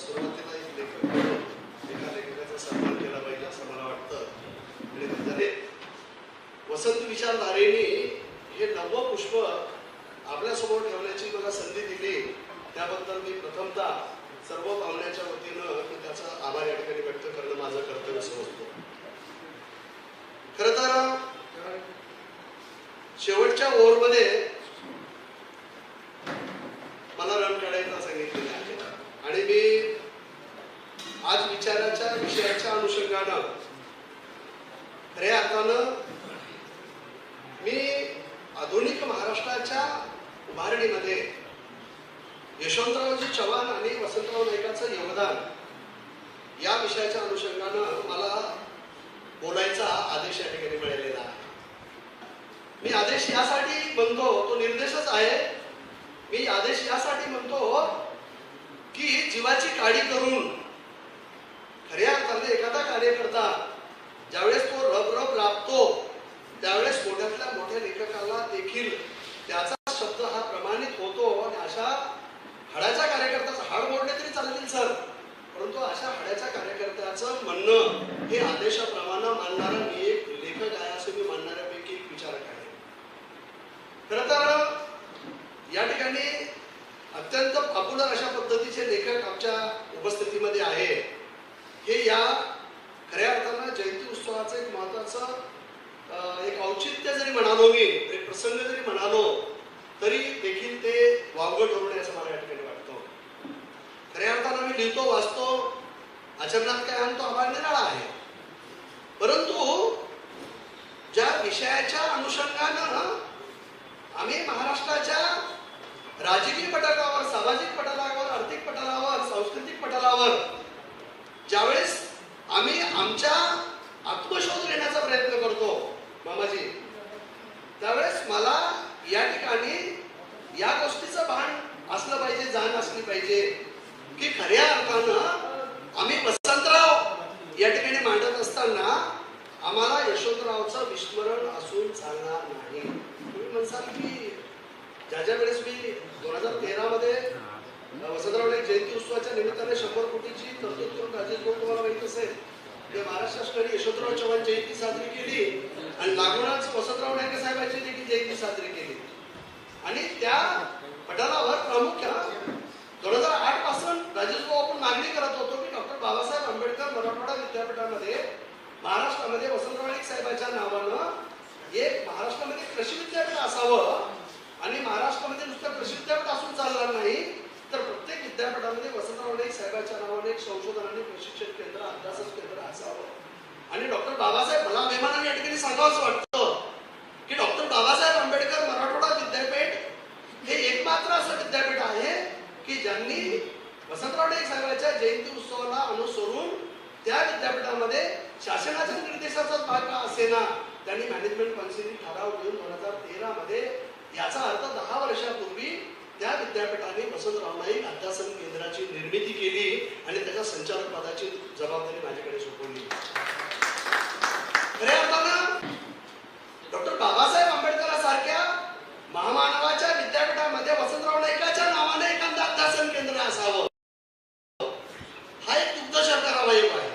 सुरुवातीला एक लेखक एका लेखकाचा सन्मान केला पाहिजे असं मला वाटतं आणि त्याच्याने वसंत विचारधारेने हे नवं पुष्प आपल्यासमोर ठेवण्याची मला संधी दिली त्याबद्दल मी प्रथमतः सर्व पाहुण्याच्या वतीनं मी त्याचा आभार या ठिकाणी व्यक्त करणं माझं कर्तव्य समजतो खरं तर शेवटच्या ओव्हरमध्ये मला रन काढायला सांगितलेलं आहे आणि मी आज विचाराच्या विषयाच्या अनुषंगानं. खऱ्या अर्थानं मी आधुनिक महाराष्ट्राच्या उभारणीमध्ये यशवंतरावजी चव्हाण आणि वसंतराव नाईकांचं योगदान या विषयाच्या अनुषंगानं मला बोलायचा आदेश या ठिकाणी मिळालेला आहे. मी आदेश यासाठी म्हणतो तो निर्देशच आहे. मी आदेश यासाठी म्हणतो की जीवाची काळी करून खऱ्या अर्थाने एखादा कार्यकर्ता ज्यावेळेस तो रब रब राबतो त्यावेळेस मोठ्यातल्या लेखकाला देखील त्याचा शब्द हा प्रमाणित होतो आणि अशा हाडाच्या कार्यकर्त्याचं हाड मोडले तरी चालतील सर. परंतु अशा हाडाच्या कार्यकर्त्याचं म्हणणं हे आदेशाप्रमाणे मानणारा मी एक लेखक आहे असं मी मानणाऱ्यापैकी एक विचारक आहे. खरं तर या ठिकाणी अत्यंत पॉप्युलर अशा पद्धतीचे लेखक आमच्या उपस्थितीमध्ये आहे. हे या खऱ्या अर्थानं जयंती उत्सवाचं एक महत्वाचं एक औचित्य जरी म्हणालो मी एक प्रसंग जरी म्हणालो तरी देखील ते वावगं ठरू असं मला या ठिकाणी वाटतं. खऱ्या अर्थानं मी लिहितो वाचतो आचरणात काय आणतो आभार निराळा आहे. परंतु ज्या विषयाच्या अनुषंगानं आम्ही महाराष्ट्राच्या राजकीय पटलावर सामाजिक पटलावर आर्थिक पटलावर सांस्कृतिक पटलावर ज्यावेळेस आम्ही आमच्या आत्मशोध घेण्याचा प्रयत्न करतो मामाजी त्यावेळेस मला या ठिकाणी या गोष्टीचं भान असलं पाहिजे जाण असली पाहिजे. की खऱ्या अर्थानं आम्ही वसंतराव या ठिकाणी मांडत असताना आम्हाला यशवंतरावचं विस्मरण असून चालणार नाही. तुम्ही म्हणसाल की ज्या ज्या वेळेस मी दोन हजार तेरामध्ये वसंतराव नाईक जयंती उत्सवाच्या निमित्ताने शंभर कोटीची तरतूद करून राजेश भाऊ तुम्हाला माहीत असेल? ते महाराष्ट्र शासनाने यशवंतराव चव्हाण जयंती साजरी केली आणि लागूनच वसंतराव नाईक साहेबांची देखील जयंती साजरी केली आणि त्या पटलावर प्रामुख्यानं दोन हजार आठपासून राजेश भाऊ आपण मागणी करत होतो की डॉक्टर बाबासाहेब आंबेडकर मराठवाडा विद्यापीठामध्ये महाराष्ट्रामध्ये वसंतराव नाईक साहेबांच्या नावानं एक महाराष्ट्रामध्ये कृषी विद्यापीठ असावं आणि महाराष्ट्रामध्ये नुसतं कृषी विद्यापीठ असून चालणार नाही तर प्रत्येक विद्यापीठामध्ये पाटील साहेबांच्या नावाने एक संशोधन आणि प्रशिक्षण केंद्र अभ्यास केंद्र असावं. आणि डॉक्टर बाबासाहेब मला अभिमानाने या ठिकाणी सांगावंच वाटतं की डॉक्टर बाबासाहेब आंबेडकर मराठवाडा विद्यापीठ हे एकमात्र असं विद्यापीठ आहे की ज्यांनी वसंतराव साहेबांच्या जयंती उत्सवाला अनुसरून त्या विद्यापीठामध्ये शासनाच्या निर्देशाचाच भाग का असेना त्यांनी मॅनेजमेंट काउन्सिलिंग ठराव घेऊन दोन हजार तेरा मध्ये याचा अर्थ वसंतराव नाईक अध्यासन केंद्राची निर्मिती केली आणि त्याच्या संचालक पदाची जबाबदारी माझ्याकडे सोपवली. खऱ्या अर्थानं डॉक्टर बाबासाहेब आंबेडकरांसारख्या महामानवाच्या विद्यापीठामध्ये वसंतराव नाईकाच्या नावाने एखादं अध्यासन केंद्र असावं. हा एक दुग्धशा करावयाचा आहे.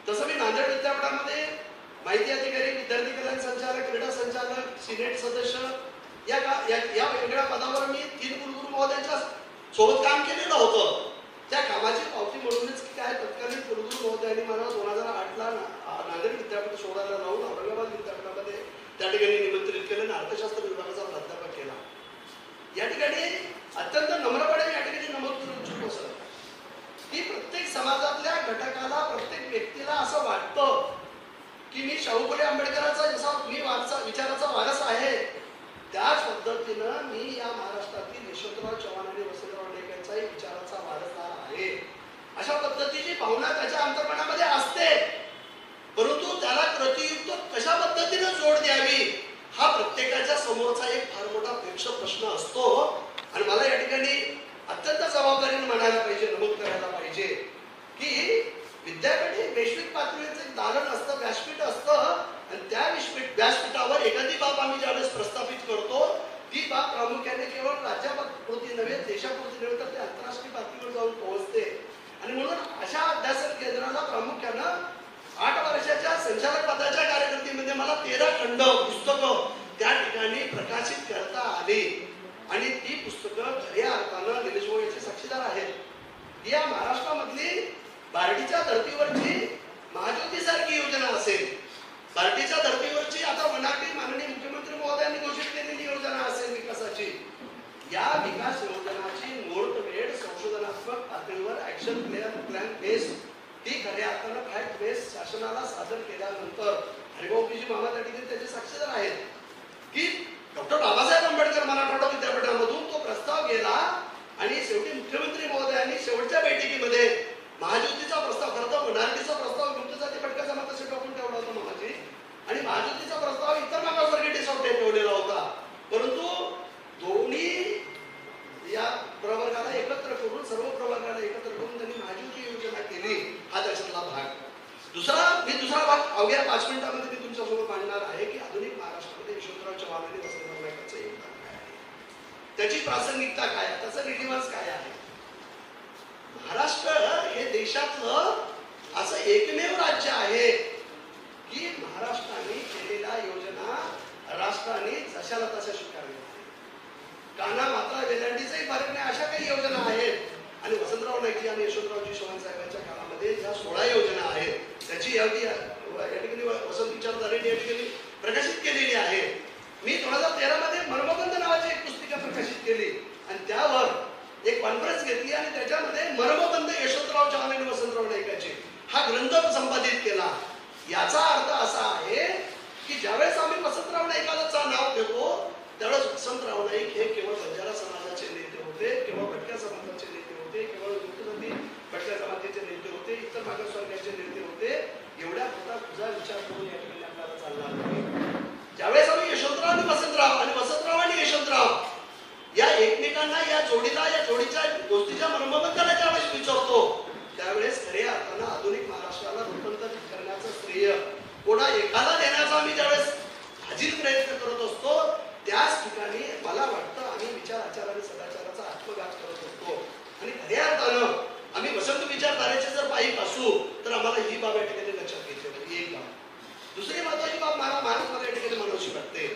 तसं मी नांदेड विद्यापीठामध्ये माहिती अधिकारी विद्यार्थी कल्याण संचालक क्रीडा संचालक सिनेट सदस्य या का- या या वेगवेगळ्या पदावर मी तीन कुलगुरू महोदयांच्या सोबत काम केलेलं होतं. त्या कामाची पावती म्हणूनच की काय तत्कालीन कुलगुरू महोदयांनी मला दोन हजार आठला नागरिक विद्यापीठ सोडायला राहून औरंगाबाद विद्यापीठामध्ये त्या ठिकाणी निमंत्रित केलं आणि अर्थशास्त्र विभागाचा प्राध्यापक केला. या ठिकाणी अत्यंत नम्रपणे या ठिकाणी नमूद करू इच्छितो सर. की प्रत्येक समाजातल्या घटकाला प्रत्येक व्यक्तीला असं वाटतं की मी शाहू फुले आंबेडकरांचा जसा मी वारसा विचाराचा वारस त्याच पद्धतीनं मी या महाराष्ट्रातील यशवंतराव चव्हाण आणि वसंतराव नाईक यांचाही विचाराचा वारसदार आहे. अशा पद्धतीची भावना त्याच्या अंतर्मनामध्ये असते. परंतु त्याला प्रतियुक्त कशा पद्धतीनं जोड द्यावी हा प्रत्येकाच्या समोरचा एक फार मोठा प्रेक्षक प्रश्न असतो. आणि मला या ठिकाणी अत्यंत जबाबदारीने म्हणायला पाहिजे नमूद करायला पाहिजे की विद्यापीठ हे वैश्विक पातळीचं एक दालन असतं व्यासपीठ असतं. आणि त्या व्यासपीठावर एखादी बाब आम्ही ज्यावेळेस प्रस्थापित करतो ती बाब प्रामुख्याने केवळ राज्यापुरती नव्हे देशापुरती नव्हे तर ते आंतरराष्ट्रीय पातळीवर जाऊन पोहोचते. आणि म्हणून अशा अध्यासन केंद्राला प्रामुख्यानं आठ वर्षाच्या संचालक पदाच्या कार्यकर्तीमध्ये मला तेरा खंड पुस्तकं त्या ठिकाणी प्रकाशित करता आली. आणि ती पुस्तकं खऱ्या अर्थानं निलेश यांचे साक्षीदार आहेत. या महाराष्ट्रामधली बार्डीच्या धर्तीवरची महाज्योतीसारखी योजना असेल. पार्टीच्या धर्तीवरची आता मनाटी माननीय मुख्यमंत्री महोदयांनी घोषित केलेली योजना असेल विकासाची. या विकास योजनाची मुहूर्तमेढ संशोधनात्मक पातळीवर ऍक्शन प्लॅन प्लॅन बेस ती खऱ्या अर्थानं फॅक्ट बेस शासनाला सादर केल्यानंतर हरिभाऊजी मामा त्या ठिकाणी त्याचे साक्षीदार आहेत. की डॉक्टर बाबासाहेब आंबेडकर मराठवाडा विद्यापीठामधून तो प्रस्ताव गेला आणि शेवटी मुख्यमंत्री महोदयांनी शेवटच्या बैठकीमध्ये महाज्योतीचा प्रस्ताव खरं तर मनाठीचा प्रस्ताव गुप्त जाती भटका जमातीसाठी टाकून ठेवला होता मामाजी आणि महाज्योतीचा प्रस्ताव इतर मागासवर्गीय टेसॉफ्टे ठेवलेला होता परंतु दोन्ही या प्रवर्गाला एकत्र करून सर्व प्रवर्गाला एकत्र करून त्यांनी महाज्योती योजना केली हा त्याच्यातला भाग दुसरा मी दुसरा भाग अवघ्या पाच मिनिटामध्ये मी तुमच्यासमोर मांडणार आहे की आधुनिक महाराष्ट्रामध्ये यशवंतराव चव्हाण आणि वसंतराव नाईकांचं योगदान काय आहे त्याची प्रासंगिकता काय आहे त्याचा रिलिव्हन्स काय आहे महाराष्ट्र हे देशातलं असं एकमेव राज्य आहे की महाराष्ट्राने केलेल्या योजना राष्ट्राने जशाला तशा स्वीकारल्या आहेत. काना मात्रा वेलांडीचाही फरक नाही अशा काही योजना आहेत. आणि वसंतराव नाईकजी आणि यशवंतरावजी चव्हाण साहेबांच्या काळामध्ये ज्या सोळा योजना आहेत त्याची यादी या ठिकाणी वसंत विचारधारेने या ठिकाणी प्रकाशित केलेली आहे. मी दोन हजार तेरा मध्ये मर्मबंध नावाची एक पुस्तिका प्रकाशित केली. आणि त्यावर एक कॉन्फरन्स घेतली आणि त्याच्यामध्ये मर्मबंध यशवंतराव चव्हाण आणि वसंतराव नाईकाचे हा ग्रंथ संपादित केला. याचा ज्यावेळेस आम्ही वसंतराव नाईकाचं नाव ठेवतो त्यावेळेस वसंतराव नाईक हे केवळ बंजारा समाजाचे नेते होते केवळ भटक्या समाजाचे नेते होते केवळ मुक्तजाती भटक्या समाजाचे नेते होते इतर मागासवर्गाचे नेते होते. एवढ्या होता तुझा विचार करून या ठिकाणी आपल्याला चालला ज्यावेळेस आम्ही यशवंतराव आणि वसंतराव आणि वसंतराव आणि यशवंतराव या एकमेकांना या जोडीला या जोडीच्या गोष्टीच्या मर्मबद्दल ज्यावेळेस विचारतो त्यावेळेस खऱ्या अर्थानं आधुनिक महाराष्ट्राला रूपांतरित करण्याचं श्रेय कोणा एकाला देण्याचा आम्ही ज्यावेळेस हजीर प्रयत्न करत असतो त्याच ठिकाणी मला वाटतं आम्ही विचार आचार आणि सदाचाराचा आत्मघात करत असतो. आणि खऱ्या अर्थानं आम्ही वसंत विचारधारेचे जर पाईप असू तर आम्हाला ही बाब या ठिकाणी लक्षात घेतली पाहिजे म्हणजे एक बाब. दुसरी महत्वाची बाब मला माणूस मला या ठिकाणी म्हणावशी वाटते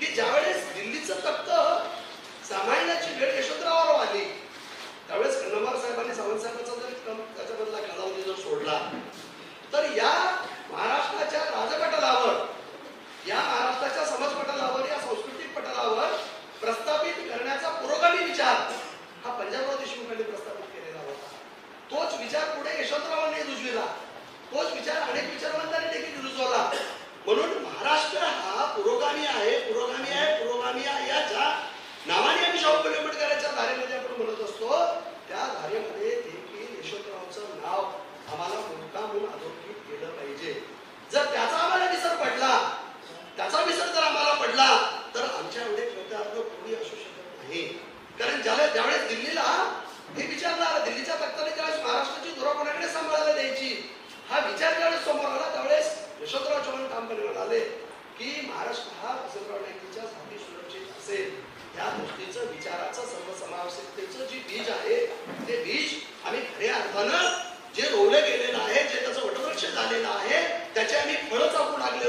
की ज्यावेळेस दिल्लीचं तख्त सांभाळण्याची वेळ यशवंतरावावर आली त्यावेळेस कन्नमार साहेबांनी सावंत साहेबांचा जर क्रम त्याच्यामधला कालावधी जर सोडला तर या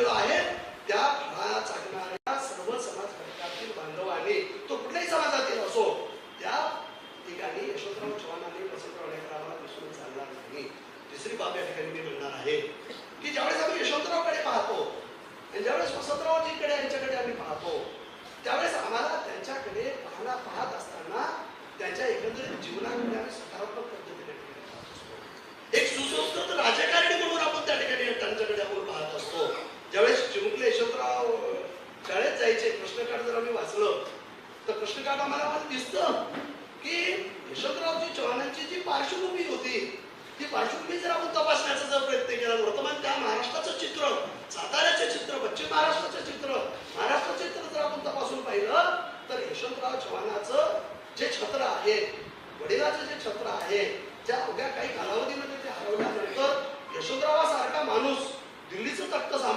Lại.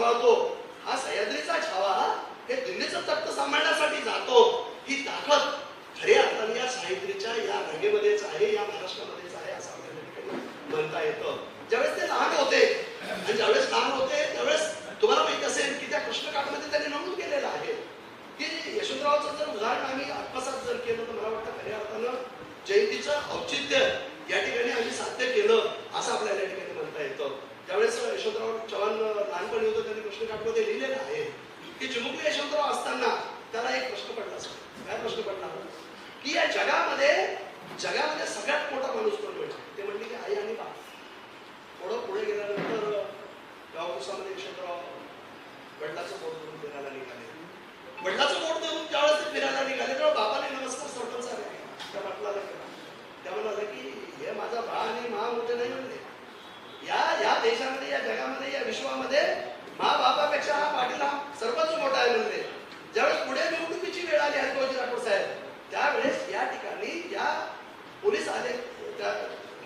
सांभाळतो. हा सह्याद्रीचा छावा हे दिल्लीचं तत्व सांभाळण्यासाठी जातो. ही ताकद खऱ्या अर्थाने या साहित्रीच्या या रांगेमध्येच आहे या महाराष्ट्रामध्येच आहे असं आपल्याला म्हणता येतं. ज्यावेळेस ते लहान होते आणि ज्यावेळेस लहान होते त्यावेळेस तुम्हाला माहीत असेल की त्या कृष्णकाठमध्ये त्यांनी नमूद केलेलं आहे. की यशवंतरावचं जर उदाहरण आम्ही आत्मसात जर केलं तर मला वाटतं खऱ्या अर्थानं जयंतीचं औचित्य या ठिकाणी आम्ही साध्य केलं असं आपल्याला या ठिकाणी त्यावेळेस यशवंतराव चव्हाण लहानपणी होतं त्यांनी कृष्णकाठमध्ये लिहिलेलं आहे. की चिमुकले यशवंतराव असताना त्याला एक प्रश्न पडला काय प्रश्न पडला? की या जगामध्ये जगामध्ये सगळ्यात मोठा माणूस कोण म्हणजे ते म्हणले की आई आणि बाप. थोडं पुढे गेल्यानंतर गावकुसामध्ये यशवंतराव वडिलाचं बोट देऊन फिरायला निघाले. वडिलाचं बोट देऊन त्यावेळेस ते फिरायला निघाले. तेव्हा बाबाने नमस्कार सरपंचाला केला. त्या बाटलाला केला त्या म्हणाला की हे माझा भा आणि मा मोठे नाही म्हणले या या देशामध्ये या जगामध्ये या विश्वामध्ये मा बापापेक्षा हा पाटील हा सर्वच मोठा आहे म्हणले ज्यावेळेस पुढे निवडणुकीची वेळ आली हरिभाऊजी राठोड साहेब त्यावेळेस या ठिकाणी या पोलीस आले त्या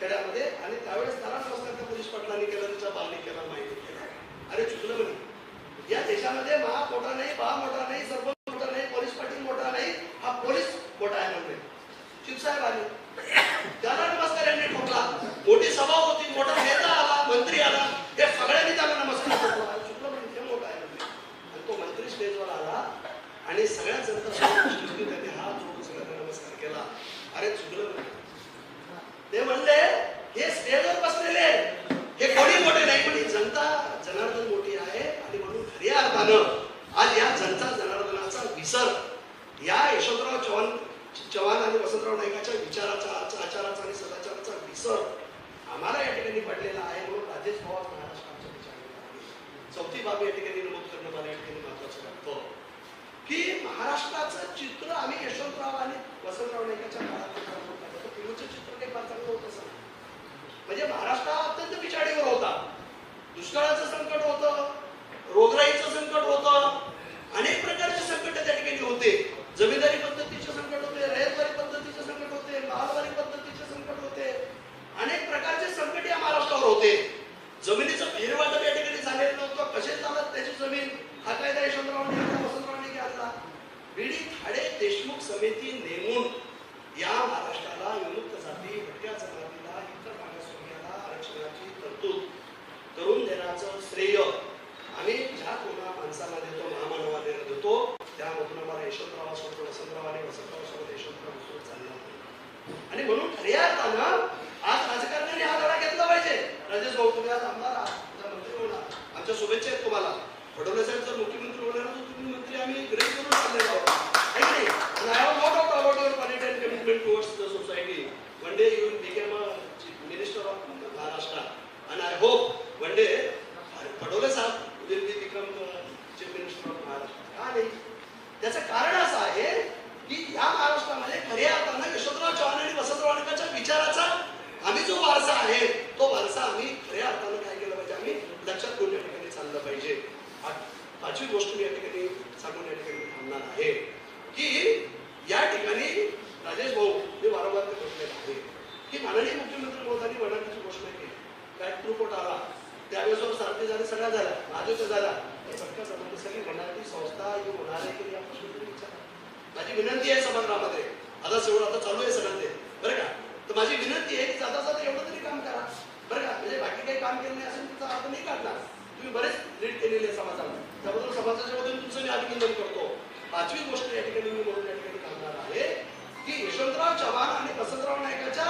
खेड्यामध्ये आणि त्यावेळेस त्याला नमस्कार त्या पोलीस पाटलांनी केला त्याच्या बालनी केला माहिती केला अरे चुकलं म्हणे या देशामध्ये मा मोठा नाही बा मोठा नाही सरपंच मोठा नाही पोलीस पाटील मोठा नाही हा पोलीस मोठा आहे म्हणले शिवसाहेब आले त्याला नमस्कार यांनी ठोकला मोठी सभा होती मोठा नेता आला मंत्री आला हे सगळ्यांनी त्याला नमस्कार ठोकला अरे चुकलं म्हणजे हे मोठा आहे म्हणले आणि तो मंत्री स्टेजवर आला आणि सगळ्यात नंतर त्यांनी हात जोडून सगळ्यांना नमस्कार केला अरे चुकलं म्हणे. ते म्हणले हे स्टेजवर बसलेले आहेत. हे कोणी मोठे नाही पण ही जनता जनार्दन मोठी आहे आणि म्हणून खऱ्या अर्थानं आज या जनता जनार्दनाचा विसर या यशवंतराव चव्हाण चव्हाण आणि वसंतराव नाईकाच्या विचाराचा आचा- आचाराचा आणि सदाचाराचा विसर आम्हाला या ठिकाणी पडलेला आहे म्हणून राजेश पवार महाराष्ट्राच्या विचार चौथी बाब या ठिकाणी नमूद करणं मला या ठिकाणी महत्वाचं वाटतं की महाराष्ट्राचं चित्र आम्ही यशवंतराव आणि वसंतराव नाईकाच्या काळात काढतो. चित्र काही फार चांगलं होतं असं. म्हणजे महाराष्ट्र हा अत्यंत पिछाडीवर होता दुष्काळाचं संकट होतं रोगराईचं संकट होतं अनेक प्रकारचे संकट त्या ठिकाणी होते जमीनदारी पद्धतीचे संकट होते रयतवारी पद्धतीचे संकट होते महालवारी पद्धतीचे संकट होते अनेक प्रकारचे संकट या महाराष्ट्रावर होते जमिनीचं फेरवाटप या ठिकाणी झालेलं नव्हतं कसे चालत त्याची जमीन हा कायदा यशवंतरावांनी आणला वसंतरावांनी आणला बीडी खाडे देशमुख समिती नेमून या महाराष्ट्राला विमुक्त जाती भटक्या जमातीला इतर मागासवर्गीयाला आरक्षणाची तरतूद करून देण्याचं श्रेय आम्ही ज्या कोणा माणसाला देतो महामानवाला देतो त्यामधून आम्हाला यशवंतरावासोबत वसंतराव आणि वसंतरावासोबत यशवंतराव सोबत चालणार नाही. आणि म्हणून खऱ्या अर्थानं आज राजकारण्यांनी हा लढा घेतला पाहिजे राजेश भाऊ तुम्ही आज आमदार आहात उद्या मंत्री होणार आमच्या शुभेच्छा आहेत तुम्हाला फडणवीस साहेब जर मुख्यमंत्री होणार तर तुम्ही मंत्री आम्ही ग्रेस करून चालले आहोत है की नाही? And I have no doubt about your quality and commitment towards the society. One day you will become a chief minister of Maharashtra. And I hope one day फडोले Saheb will be become the chief minister of Maharashtra. का नाही? त्याचं कारण असं आहे की या महाराष्ट्रामध्ये खऱ्या अर्थानं यशवंतराव चव्हाण आणि वसंतराव नाईकांच्या विचाराचा आम्ही जो वारसा आहे तो वारसा आम्ही खऱ्या अर्थानं काय केलं पाहिजे? आम्ही लक्षात घेऊन या ठिकाणी चाललं पाहिजे. पाचवी गोष्ट मी या ठिकाणी सांगून या ठिकाणी थांबणार आहे की या ठिकाणी राजेश भाऊ मी वारंवार ते म्हटलेलं आहे. की माननीय मुख्यमंत्री महोदयांनी वडिलांची घोषणा केली. बॅक रिपोर्ट आला? त्यावेळेस सारखे झाले सगळ्या झाला माझ्या झाला. हे सगळं सगळी संस्था ही होणार आहे की नाही विचारा. माझी विनंती आहे सभागृहामध्ये आता सेवढं आता चालू आहे सगळ्यांचे ते बरं का तर माझी विनंती आहे की जाता जाता एवढं तरी काम करा बरं का म्हणजे बाकी काही काम केलं नाही असेल त्याचा अर्थ नाही काढणार तुम्ही बरेच लीड केलेले आहे समाजाला त्याबद्दल समाजाच्या वतीने तुमचं मी अभिनंदन करतो पाचवी गोष्ट या ठिकाणी मी म्हणून या ठिकाणी सांगणार आहे की यशवंतराव चव्हाण आणि वसंतराव नायकाच्या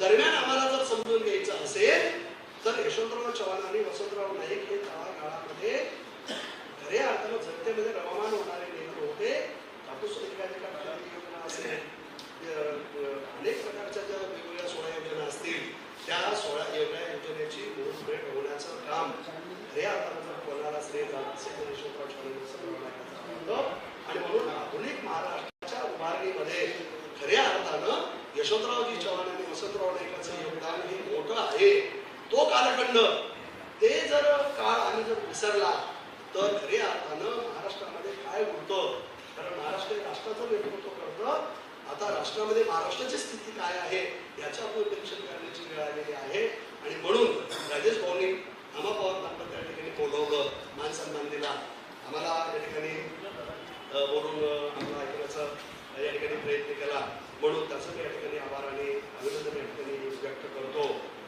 दरम्यान आम्हाला जर समजून घ्यायचं असेल तर यशवंतराव चव्हाण आणि वसंतराव नाईक हे काळाकाळामध्ये खऱ्या अर्थानं जनतेमध्ये रममान होणारे नेते होते. कापूस एका योजना असेल अ, अ, अनेक प्रकारच्या ज्या वेगवेगळ्या सोळा योजना असतील त्या सोळा योजना योजनेची मुहूर्तमेढ होण्याचं काम खऱ्या अर्थानं जर कोणाला श्रेय जात असेल तर यशवंतराव चव्हाण आणि वसंतराव नाईकांचं होतं. आणि म्हणून आधुनिक महाराष्ट्राच्या उभारणीमध्ये खऱ्या अर्थानं यशवंतरावजी चव्हाण आणि वसंतराव नाईकांचं योगदान हे मोठं आहे. तो कालखंड. ते जर काळ आम्ही जर विसरला तर खऱ्या अर्थानं महाराष्ट्रामध्ये काय होतं? कारण महाराष्ट्र हे राष्ट्राचं नेतृत्व करतं आता राष्ट्रामध्ये महाराष्ट्राची स्थिती काय आहे याच्या आपण निरीक्षण करण्याची वेळ आलेली आहे. आणि म्हणून राजेश भाऊनी आम्हा पवार त्या ठिकाणी बोलवलं मान सन्मान दिला. आम्हाला या ठिकाणी बोलून आम्हाला ऐकण्याचा या ठिकाणी प्रयत्न केला. म्हणून त्याचं या ठिकाणी आभार आणि अभिनंदन या ठिकाणी व्यक्त करतो.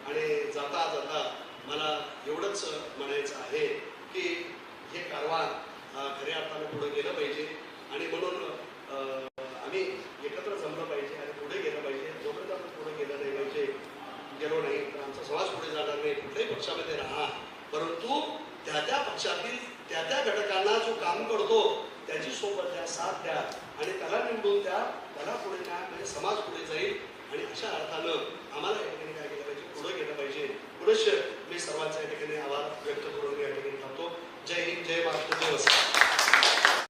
आणि जाता जाता मला एवढंच म्हणायचं आहे की हे कारवान खऱ्या अर्थानं पुढे गेलं पाहिजे. आणि म्हणून आम्ही एकत्र जमलं पाहिजे आणि पुढे गेलं पाहिजे. जोपर्यंत आपण पुढे गेलं नाही पाहिजे गेलो नाही तर आमचा समाज पुढे जाणार नाही. कुठल्याही पक्षामध्ये राहा. परंतु त्या त्या पक्षातील त्या त्या घटकांना जो काम करतो त्याची सोबत द्या साथ द्या. आणि त्याला निवडून द्या त्याला पुढे न्याय म्हणजे समाज पुढे जाईल. आणि अशा अर्थानं आम्हाला